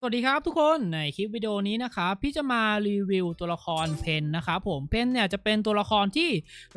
สวัสดีครับทุกคนในคลิปวิดีโอนี้นะครับพี่จะมารีวิวตัวละครเพนนะครับผมเพนเนี่ยจะเป็นตัวละครที่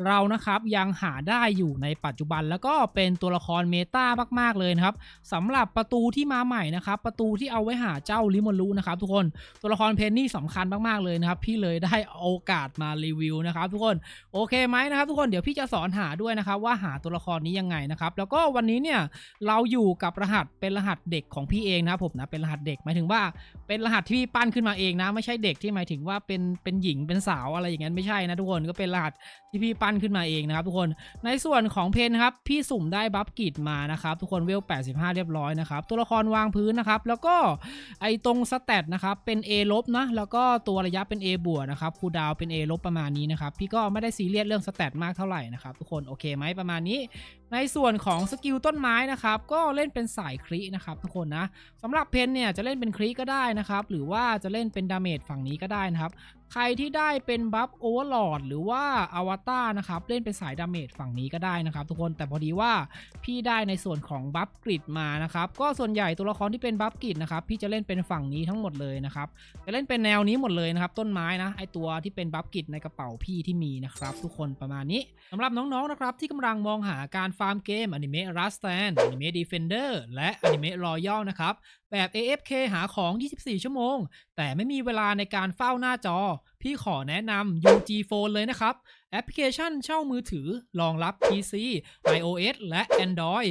เรานะครับยังหาได้อยู่ในปัจจุบัน แล้วก็เป็นตัวละครเมตามากๆเลยนะครับสำหรับประตูที่มาใหม่นะครับประตูที่เอาไว้หาเจ้าลิมอนรูนะครับทุกคนตัวละครเพนนี่สำคัญมากๆเลยนะครับพี่เลยได้โอกาสมารีวิวนะครับทุกคนโอเคไหมนะครับทุกคนเดี๋ยวพี่จะสอนหาด้วยนะครับว่าหาตัวละครนี้ยังไงนะครับแล้วก็วันนี้เนี่ยเราอยู่กับรหัสเป็นรหัสเด็กของพี่เองนะครับผมนะเป็นรหัสเด็กหมายถึงว่าเป็นรหัสที่พี่ปั้นขึ้นมาเองนะ ไม่ใช่เด็กที่หมายถึงว่าเป็นเป็นหญิงเป็นสาวอะไรอย่างนั้นไม่ใช่นะทุกคนก็เป็นรหัส ที่พี่ปั้นขึ้นมาเองนะครับทุกคนในส่วนของเพนครับพี่สุ่มได้บัฟกิดมานะครับทุกคนเวล 85 เรียบร้อยนะครับตัวละครวางพื้นนะครับแล้วก็ไอตรงสเตตนะครับเป็น A ลบนะแล้วก็ตัวระยะเป็น A บวกนะครับคูดาวเป็น A ลบประมาณนี้นะครับพี่ก็ไม่ได้ซีเรียสเรื่องสเตตมากเท่าไหร่นะครับทุกคนโอเคไหมประมาณนี้ ในส่วนของสกิลต้นไม้นะครับก็เล่นเป็นสายครินะครับทุกคนนะสำหรับเพนเนี่ยจะเล่นเป็นคริก็ได้นะครับหรือว่าจะเล่นเป็นดาเมจฝั่งนี้ก็ได้นะครับ ใครที่ได้เป็นบัฟโอเวอร์ลอดหรือว่าอวตารนะครับ เล่นเป็นสายดาเมจฝั่งนี้ก็ได้นะครับ ทุกคนแต่พอดีว่าพี่ได้ในส่วนของบัฟกริดมานะครับ ก็ส่วนใหญ่ตัวละครที่เป็นบัฟกริดนะครับ พี่จะเล่นเป็นฝั่งนี้ทั้งหมดเลยนะครับจะเล่นเป็นแนวนี้หมดเลยนะครับ ต้นไม้นะไอตัวที่เป็นบัฟกริดในกระเป๋าพี่ที่มีนะครับ ทุกคนประมาณนี้สำหรับน้องๆนะครับที่กำลังมองหาการฟาร์มเกมอนิเมะรัสแตนอนิเมะดีเฟนเดอร์และอนิเมะรอยัลนะครับ แบบ AFK หาของ 24 ชั่วโมง แต่ไม่มีเวลาในการเฝ้าหน้าจอ พี่ขอแนะนำ UG Phone เลยนะครับ แอปพลิเคชันเช่ามือถือรองรับ PC iOS และ Android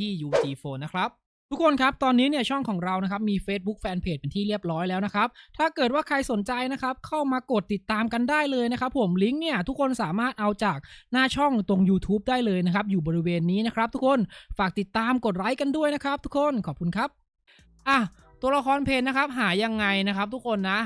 ี่ UG Phone นะครับทุกคนครับ ตอนนี้เนี่ยช่องของเรานะครับมี Facebook Fanpage เป็นที่เรียบร้อยแล้วนะครับ ถ้าเกิดว่าใครสนใจนะครับเข้ามากดติดตามกันได้เลยนะครับผมลิงก์เนี่ยทุกคนสามารถเอาจากหน้าช่องตรง YouTube ได้เลยนะครับ อยู่บริเวณนี้นะครับ ทุกคนฝากติดตามกดไลค์กันด้วยนะครับ ทุกคนขอบคุณครับอะตัวละครเพนนะครับหายังไงนะครับ ทุกคนนะ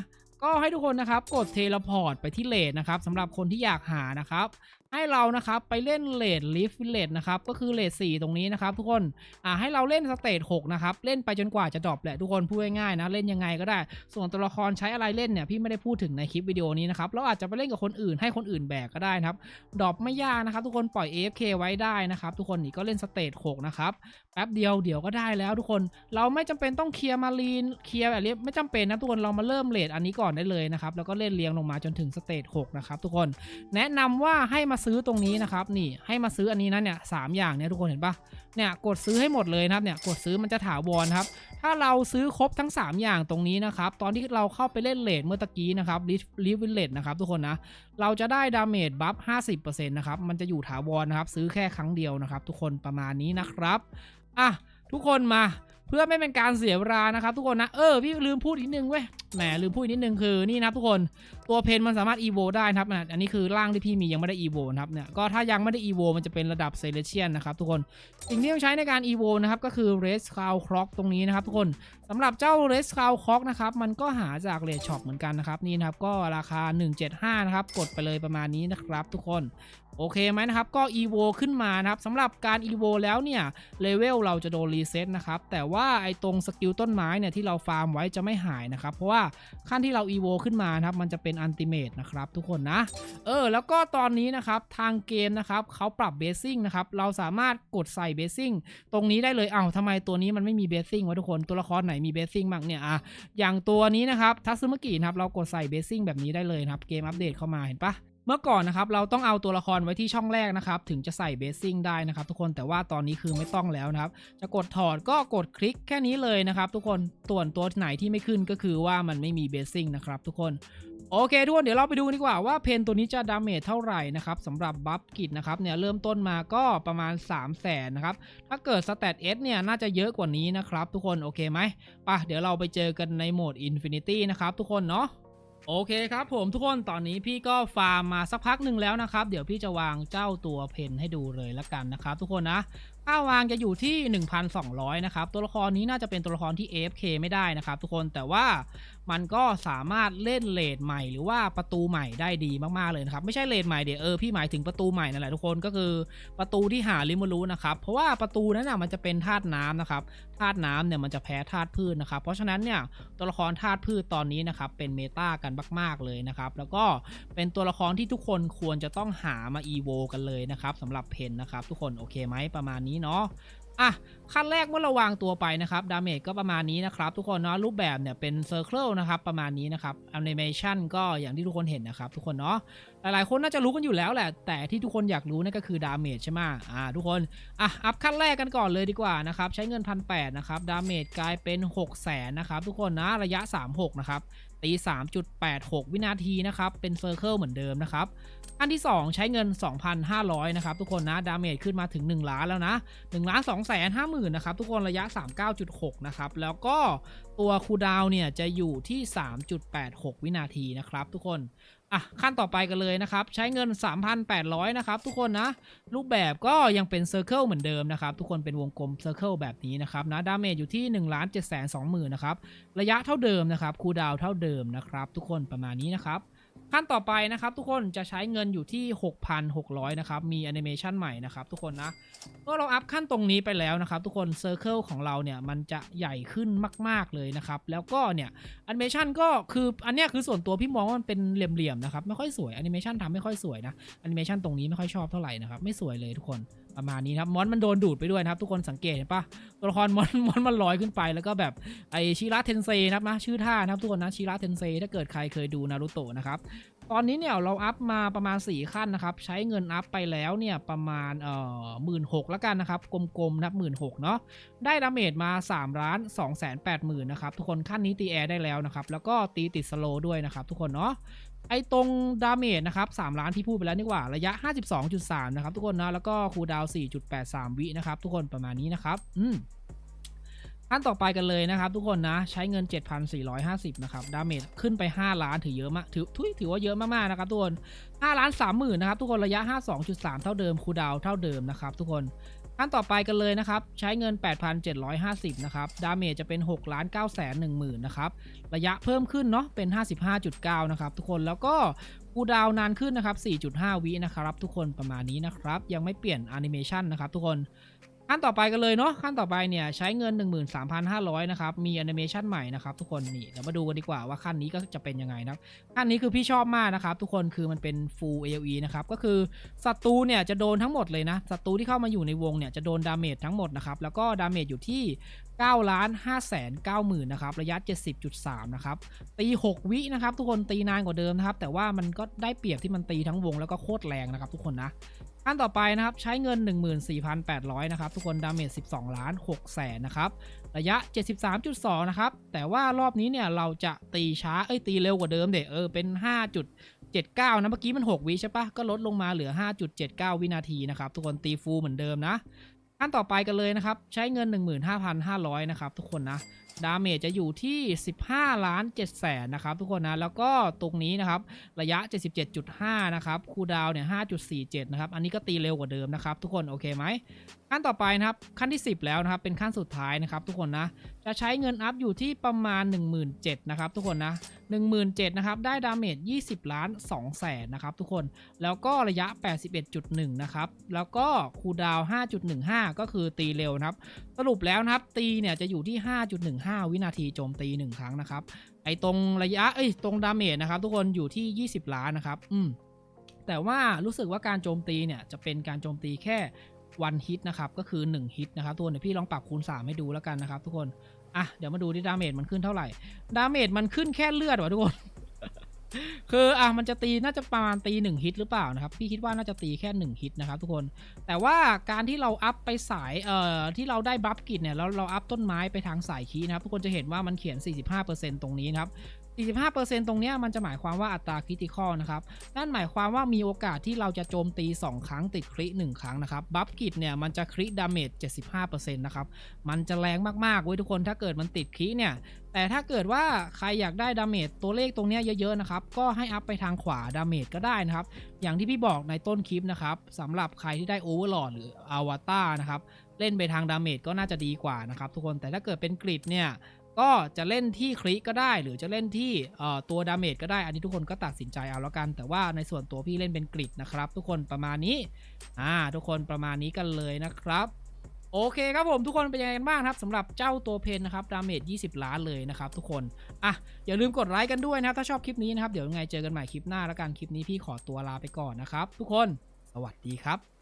ก็ให้ทุกคนนะครับกดเทเลพอร์ตไปที่เลดนะครับสำหรับคนที่อยากหานะครับ ให้เรานะครับไปเล่นเลดลิฟวิลเลดนะครับก็คือเลด4ตรงนี้นะครับทุกคนอ่าให้เราเล่นสเตจ6นะครับเล่นไปจนกว่าจะดรอปแหละทุกคนพูดง่ายๆนะเล่นยังไงก็ได้ ส่วนตัวละครใช้อะไรเล่นเนี่ยพี่ไม่ได้พูดถึงในคลิปวิดีโอนี้นะครับเราอาจจะไปเล่นกับคนอื่นให้คนอื่นแบกก็ได้นะครับดรอปไม่ยากนะครับ ทุกคนปล่อย AFK ไว้ได้นะครับทุกคนนี่ก็เล่นสเตจ6นะครับแป๊บเดียวเดี๋ยวก็ได้แล้วทุกคนเราไม่จำเป็นต้องเคลียร์มารีนเคลียร์แบบนี้ไม่จำเป็นนะทุกคนเรามาเริ่มเลดอันนี้ก่อนได้เลยนะครับแล้วก็เล่นเรียงลงมาจนถึงสเตจ6นะครับทุกคนแนะนำว่าให้มาซื้อตรงนี้นะครับนี่ให้มาซื้ออันนี้นะเนี่ยสามอย่างเนี่ยทุกคนเห็นปะเนี่ยกดซื้อให้หมดเลยนะครับเนี่ยกดซื้อมันจะถาวรครับถ้าเราซื้อครบทั้ง 3 อย่างตรงนี้นะครับตอนที่เราเข้าไปเล่นเลดเมื่อตะกี้นะครับลิฟวิลเลดนะครับทุกคนนะเราจะได้ดาเมจบัฟ50%นะครับมันจะอยู่ถาวรนะครับซื้อแค่ครั้งเดียวนะครับทุกคนประมาณนี้นะครับอะทุกคนมา เพื่อไม่เป็นการเสียเวลานะครับทุกคนนะ เออพี่ลืมพูดอีกนิดนึงเว้ย แหมลืมพูดอีกนิดนึงคือนี่นะครับทุกคนตัวเพนมันสามารถ EVO ได้นะครับ อันนี้คือร่างที่พี่มียังไม่ได้ EVO นะครับเนี่ย ก็ถ้ายังไม่ได้ EVO มันจะเป็นระดับเซเลเชียนนะครับทุกคน สิ่งที่ต้องใช้ในการ EVO นะครับก็คือ r e s c o u Clock ตรงนี้นะครับทุกคนสำหรับเจ้า r e s c o u Clock นะครับมันก็หาจากเลดช็อปเหมือนกันนะครับนี่นะครับก็ราคา 175นะครับกดไปเลยประมาณนี้นะครับทุกคน โอเคไหมนะครับ ก็ EVO ขึ้นมานะครับสำหรับการ EVO แล้วเนี่ยเลเวลเราจะโดนรีเซ็ตนะครับ แต่ว่าไอ้ตรงสกิลต้นไม้เนี่ยที่เราฟาร์มไว้จะไม่หายนะครับ เพราะว่าขั้นที่เรา EVO ขึ้นมานะครับมันจะเป็นอันติเมตนะครับทุกคนนะ เออ แล้วก็ตอนนี้นะครับทางเกมนะครับเขาปรับเบสซิ่งนะครับ เราสามารถกดใส่เบสซิ่งตรงนี้ได้เลยเอ้าทำไมตัวนี้มันไม่มีเบสซิ่งวะทุกคนตัวละครไหนมีเบสซิ่งบ้างเนี่ยอะอย่างตัวนี้นะครับทัซึมกินะครับเรากดใส่เบสซิ่งแบบนี้ได้เลยนะครับเกมอัปเดตเข้ามาเห็นปะ เมื่อก่อนนะครับเราต้องเอาตัวละครไว้ที่ช่องแรกนะครับ ถึงจะใส่เบสซิ่งได้นะครับทุกคนแต่ว่าตอนนี้คือไม่ต้องแล้วนะครับ จะกดถอดก็กดคลิกแค่นี้เลยนะครับ ทุกคนส่วนตัวไหนที่ไม่ขึ้นก็คือว่ามันไม่มีเบสซิ่งนะครับทุกคนโอเคทุกคนเดี๋ยวเราไปดูดีกว่าว่าเพนตัวนี้จะดาเมจเท่าไหร่นะครับสำหรับบัฟกิจนะครับเนี่ยเริ่มต้นมาก็ประมาณ 3 0 0แสนนะครับถ้าเกิดสเตตเอสเนี่ยน่าจะเยอะกว่านี้นะครับทุกคนโอเคไหมปะเดี๋ยวเราไปเจอกันในโหมด Infinity นะครับทุกคนเนาะ โอเคครับผมทุกคนตอนนี้พี่ก็ฟาร์มมาสักพักหนึ่งแล้วนะครับ เดี๋ยวพี่จะวางเจ้าตัวเพนให้ดูเลยละกันนะครับ ทุกคนนะ ค่าวางจะอยู่ที่ 1,200 นะครับ ตัวละครนี้น่าจะเป็นตัวละครที่ AFK ไม่ได้นะครับทุกคนแต่ว่ามันก็สามารถเล่นเลดใหม่หรือว่าประตูใหม่ได้ดีมากๆเลยนะครับ ไม่ใช่เลดใหม่เดี๋ยวเออพี่หมายถึงประตูใหม่นั่นแหละทุกคนก็คือประตูที่หาลิมูรูนะครับเพราะว่าประตูนั้นน่ะมันจะเป็นธาตุน้ำนะครับธาตุน้ำเนี่ยมันจะแพ้ธาตุพืชนะครับ เพราะฉะนั้นเนี่ยตัวละครธาตุพืชตอนนี้นะครับเป็นเมตากันมากๆเลยนะครับแล้วก็เป็นตัวละครที่ทุกคนควรจะต้องหามาอีโวกันเลยนะครับสำหรับเพนนะครับทุกคนโอเคไหมประมาณนี้เนาะอะขั้นแรกเมื่อเราวางตัวไปนะครับดาเมจก็ประมาณนี้นะครับ ทุกคนเนาะรูปแบบเนี่ยเป็นเซอร์เคิลนะครับประมาณนี้นะครับแอนิเมชันก็อย่างที่ทุกคนเห็นนะครับ ทุกคนเนาะหลายๆคนน่าจะรู้กันอยู่แล้วแหละ แต่ที่ทุกคนอยากรู้นั่นก็คือดาเมจใช่ไหมอ่าทุกคนอะอัพขั้นแรกกันก่อนเลยดีกว่านะครับ ใช้เงินพันแนะครับดาเมจกลายเป็น 6 0 0แสนนะครับ ทุกคนนะระยะ 36 นะครับตี 3.86 วินาทีนะครับเป็นเซอร์เคิลเหมือนเดิมนะครับ อันที่ 2 ใช้เงิน 2,500 นะครับ ทุกคนนะ ดาเมจขึ้นมาถึง 1 ล้านแล้วนะ1ล้าน2แสน5หมื่นนะครับ ทุกคนระยะ 39.6 นะครับ แล้วก็ตัวคูดาวเนี่ยจะอยู่ที่ 3.86 วินาทีนะครับทุกคนอะขั้นต่อไปกันเลยนะครับ ใช้เงิน 3,800 นะครับ ทุกคนนะ รูปแบบก็ยังเป็นเซอร์เคิลเหมือนเดิมนะครับ ทุกคนเป็นวงกลมเซอร์เคิลแบบนี้นะครับนะดาเมจอยู่ที่1ล้าน7แสน2หมื่นนะครับ ระยะเท่าเดิมนะครับคูดาวเท่าเดิมนะครับ ทุกคนประมาณนี้นะครับ ขั้นต่อไปนะครับ ทุกคนจะใช้เงินอยู่ที่ 6,600 นะครับ มีแอนิเมชันใหม่นะครับทุกคนนะเมื่อเราอัพขั้นตรงนี้ไปแล้วนะครับ ทุกคนเซอร์เคิลของเราเนี่ยมันจะใหญ่ขึ้นมาก ๆเลยนะครับ แล้วก็เนี่ยแอนิเมชันก็คืออันเนี้ยคือส่วนตัวพี่มองว่ามันเป็นเหลี่ยมๆนะครับไม่ค่อยสวยแอนิเมชันทำไม่ค่อยสวยนะแอนิเมชันตรงนี้ไม่ค่อยชอบเท่าไหร่นะครับไม่สวยเลยทุกคน ประมาณนี้ครับมอนมันโดนดูดไปด้วยนะครับ ทุกคนสังเกตเห็นปะตัวละครมอนมอนมันลอยขึ้นไปแล้วก็แบบไอชิระเทนเซนะครับนะชื่อท่านะครับทุกคนนะชิระเทนเซถ้าเกิดใครเคยดูนารูโตะนะครับตอนนี้เนี่ยเราอัพมาประมาณ 4 ขั้นนะครับ ใช้เงินอัพไปแล้วเนี่ยประมาณเอ่อหมื่นหกแล้วกันนะครับ กลมๆนับหมื่นหกเนาะได้ดาเมจมา3ล้าน2แสนแปดหมื่นนะครับ ทุกคนขั้นนี้ตีแอร์ได้แล้วนะครับ แล้วก็ตีติดสโลด้วยนะครับ ทุกคนเนาะ ไอตรงดาเมจนะครับ3ล้านที่พูดไปแล้วนี่หว่าระยะ 52.3 นะครับทุกคนนะแล้วก็คูลดาว 4.83 วินะครับทุกคนประมาณนี้นะครับ อืมขั้นต่อไปกันเลยนะครับ ทุกคนนะใช้เงิน 7,450 นะครับดาเมจขึ้นไป 5 ล้านถือเยอะมากถือทุยถือว่าเยอะมากๆนะครับทุกคน5ล้าน30,000นะครับทุกคนระยะ 52.3 เท่าเดิมคูลดาวเท่าเดิมนะครับทุกคน ขั้นต่อไปกันเลยนะครับ ใช้เงิน 8,750 นะครับ ดาเมจจะเป็น6ล้าน9แสน1หมื่นนะครับ ระยะเพิ่มขึ้นเนาะเป็น 55.9 นะครับ ทุกคนแล้วก็กูดาวน์นานขึ้นนะครับ 4.5 วินะครับ ทุกคนประมาณนี้นะครับ ยังไม่เปลี่ยนแอนิเมชันนะครับทุกคน ขั้นต่อไปกันเลยเนาะขั้นต่อไปเนี่ยใช้เงิน 13,500นะครับมีแอนิเมชันใหม่นะครับทุกคนนี่เดี๋ยวมาดูกันดีกว่าว่าขั้นนี้ก็จะเป็นยังไงนะครับขั้นนี้คือพี่ชอบมากนะครับทุกคนคือมันเป็น full AOE นะครับก็คือศัตรูเนี่ยจะโดนทั้งหมดเลยนะศัตรูที่เข้ามาอยู่ในวงเนี่ยจะโดนดาเมจทั้งหมดนะครับแล้วก็ดาเมจอยู่ที่9ล้าน5แสน9หมื่นนะครับระยะ 70.3 นะครับ ตี 6 วินะครับ ทุกคนตีนานกว่าเดิมนะครับ แต่ว่ามันก็ได้เปรียบที่มันตีทั้งวงแล้วก็โคตรแรงนะครับทุกคนนะ ขั้นต่อไปนะครับใช้เงิน 14,800 นะครับ ทุกคนดาเมจ 12 ล้าน6แสนนะครับ ระยะ 73.2 นะครับ แต่ว่ารอบนี้เนี่ยเราจะตีช้า เอ้ย ตีเร็วกว่าเดิมเด็เออ เป็น 5.79 นะ เมื่อกี้มัน 6 วิใช่ปะก็ลดลงมาเหลือ 5.79 วินาทีนะครับ ทุกคนตีฟูลเหมือนเดิมนะขั้นต่อไปกันเลยนะครับ ใช้เงิน 15,500 นะครับ ทุกคนนะ ดาเมจจะอยู่ที่ 15 ล้าน7แสนนะครับ ทุกคนนะ แล้วก็ตรงนี้นะครับ ระยะ 77.5 นะครับ คูดาวเนี่ย 5.47 นะครับ อันนี้ก็ตีเร็วกว่าเดิมนะครับ ทุกคน โอเคไหม ขั้นต่อไปนะครับ ขั้นที่ 10 แล้วนะครับ เป็นขั้นสุดท้ายนะครับ ทุกคนนะ จะใช้เงินอัพอยู่ที่ประมาณ 17,000นะครับ ทุกคนนะ17,000นะครับ ได้ดาเมจ 20 ล้าน2แสนนะครับ ทุกคน แล้วก็ระยะ 81.1 นะครับ แล้วก็คูดาว 5.15 ก็คือตีเร็วนะครับ สรุปแล้วนะครับ ตีเนี่ยจะอยู่ที่ 5.15วินาทีโจมตี 1 ครั้งนะครับ ไอตรงระยะเอ้ยตรงดาเมจนะครับ ทุกคนอยู่ที่ 20 ล้านนะครับ อืมแต่ว่ารู้สึกว่าการโจมตีเนี่ยจะเป็นการโจมตีแค่วันฮิตนะครับ ก็คือ 1 ฮิตนะครับ ตัวเดี๋ยวพี่ลองปรับคูณ 3 ให้ดูแล้วกันนะครับ ทุกคน อะ เดี๋ยวมาดูที่ดาเมจมันขึ้นเท่าไหร่ ดาเมจมันขึ้นแค่เลือดวะทุกคน คืออะมันจะตีน่าจะประมาณตีหนึ่งฮิตหรือเปล่านะครับ พี่คิดว่าน่าจะตีแค่หนึ่งฮิตนะครับทุกคน แต่ว่าการที่เราอัพไปสายเอ่อที่เราได้บัฟกิจเนี่ยแล้วเราอัพต้นไม้ไปทางสายคีนะครับทุกคนจะเห็นว่ามันเขียน 45%ตรงนี้นะครับ 45%ตรงนี้มันจะหมายความว่าอัตราคริติคอลนะครับ นั่นหมายความว่ามีโอกาสที่เราจะโจมตี 2 ครั้งติดคริ1ครั้งนะครับ บัฟกิจเนี่ยมันจะคริดาเมจ75%นะครับ มันจะแรงมากๆเว้ยทุกคน ถ้าเกิดมันติดคริเนี่ย แต่ถ้าเกิดว่าใครอยากได้ดาเมจตัวเลขตรงนี้เยอะๆนะครับ ก็ให้อัพไปทางขวาดาเมจก็ได้นะครับ อย่างที่พี่บอกในต้นคลิปนะครับสำหรับใครที่ได้โอเวอร์ลอดหรืออวตารนะครับ เล่นไปทางดาเมจก็น่าจะดีกว่านะครับทุกคน แต่ถ้าเกิดเป็นกริดเนี่ย ก็จะเล่นที่คลิกก็ได้ หรือจะเล่นที่ตัวดาเมจก็ได้ อันนี้ทุกคนก็ตัดสินใจเอาแล้วกัน แต่ว่าในส่วนตัวพี่เล่นเป็นกริดนะครับ ทุกคนประมาณนี้อ่าทุกคนประมาณนี้กันเลยนะครับโอเคครับผมทุกคนเป็นยังไงกันบ้างครับสำหรับเจ้าตัวเพนนะครับดาเมจ 20 ล้านเลยนะครับทุกคนอะอย่าลืมกดไลค์กันด้วยนะครับถ้าชอบคลิปนี้นะครับเดี๋ยวยังไงเจอกันใหม่คลิปหน้าแล้วกันคลิปนี้พี่ขอตัวลาไปก่อนนะครับทุกคน สวัสดีครับ